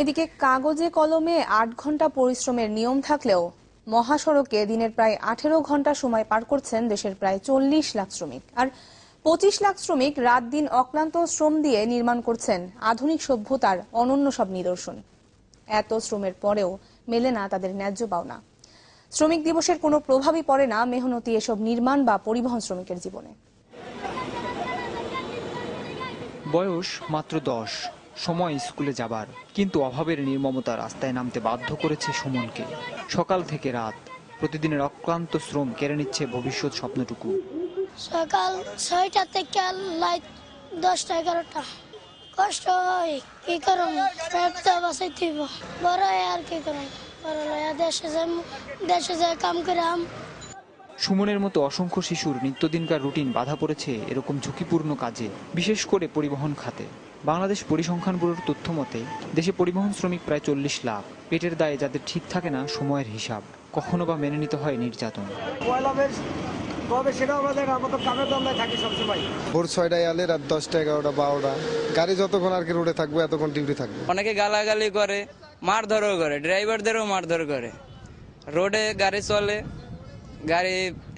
এদিকে কাগজে কলমে আট ঘণ্টা পরিশ্রমের নিয়ম থাকলেও মহাসড়কে দিনের প্রায় আঠেরো ঘণ্টা সময় পার করছেন দেশের প্রায় চল্লিশ লাখ শ্রমিক। আর পঁচিশ লাখ শ্রমিক রাত দিন অক্লান্ত শ্রম দিয়ে নির্মাণ করছেন আধুনিক সভ্যতার অনন্য সব নিদর্শন। এত শ্রমের পরেও মেলে না তাদের ন্যায্য পাওনা। শ্রমিক দিবসের কোনো প্রভাবই পড়ে না মেহনতি এসব নির্মাণ বা পরিবহন শ্রমিকের জীবনে। বয়স মাত্র দশ। সময় স্কুলে যাবার। কিন্তু অভাবের নির্মমতা রাস্তায় নামতে বাধ্য করেছে সুমনকে। সকাল থেকে রাত প্রতিদিনের অক্লান্ত শ্রম কেড়ে নিচ্ছে ভবিষ্যৎ স্বপ্নটুকু। সকাল ছয়টা থেকে লাইট দশটা এগারোটা। কষ্ট হয় কি করুন পেটটা বড় আর কি করুন বড় দেশে যাই দেশে যাই কাম করে আম সুমনের মতো অসংখ্য শিশুর নিত্যদিনকার রুটিন বাধা পড়েছে এরকম ঝুঁকিপূর্ণ কাজে বিশেষ করে পরিবহন খাতে। বাংলাদেশ পরিসংখ্যান ব্যুরোর তথ্য মতে দেশে পরিবহন শ্রমিক প্রায় চল্লিশ লাখ। পেটের দায়ে যাদের ঠিক থাকে না সময়ের হিসাব। কখনো বা মেনে নিতে হয় নির্যাতন। ভোর ছয়টায় আলে রাত দশটা এগারোটা বারোটা। গাড়ি যতক্ষণ আর কি রোডে থাকবে এতক্ষণ ডিউটি থাকবে। অনেকে গালাগালি করে মারধরও করে ড্রাইভারদেরও মারধর করে। রোডে গাড়ি চলে গাড়ি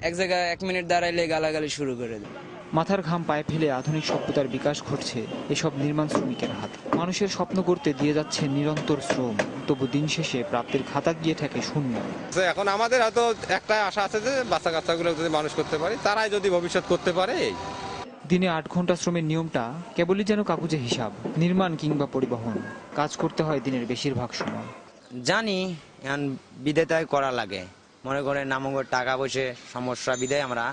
এক জায়গায় এক মিনিট দাঁড়াইলে গালাগালি শুরু করে দেয়। মাথার ঘাম পায়ে ফেলে আধুনিক সভ্যতার বিকাশ ঘটছে এসব নির্মাণ শ্রমিকের হাতে। মানুষের স্বপ্ন করতে দিয়ে যাচ্ছে নিরন্তর শ্রম। তবু দিন শেষে প্রাপ্তির খাতা গিয়ে থাকে শূন্য। তো এখন আমাদের হয়তো একটা আশা আছে যে বাচ্চা কাচ্চাগুলো যদি মানুষ করতে পারে তারাই যদি ভবিষ্যৎ করতে পারে দিনে আট ঘণ্টা শ্রমের নিয়মটা কেবলই যেন কাকুজে হিসাব নির্মাণ কিংবা পরিবহন। কাজ করতে হয় দিনের বেশিরভাগ সময়। জানি এখন বিদেতায় করা লাগে। মনে করেন নামগর টাকা পয়সা সমস্যা বিদায় আমরা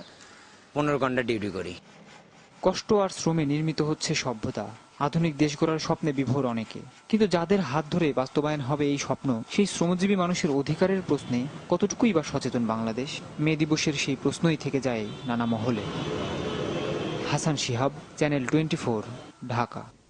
পনেরো ঘণ্টা ডিউটি করি। কষ্ট আর শ্রমে নির্মিত হচ্ছে সভ্যতা। আধুনিক দেশ গড়ার স্বপ্নে বিভোর অনেকে। কিন্তু যাদের হাত ধরে বাস্তবায়ন হবে এই স্বপ্ন, সেই শ্রমজীবী মানুষের অধিকারের প্রশ্নে কতটুকুই বা সচেতন বাংলাদেশ? মে দিবসের সেই প্রশ্নই থেকে যায় নানা মহলে। Hasan Shihab, channel twenty Dhaka.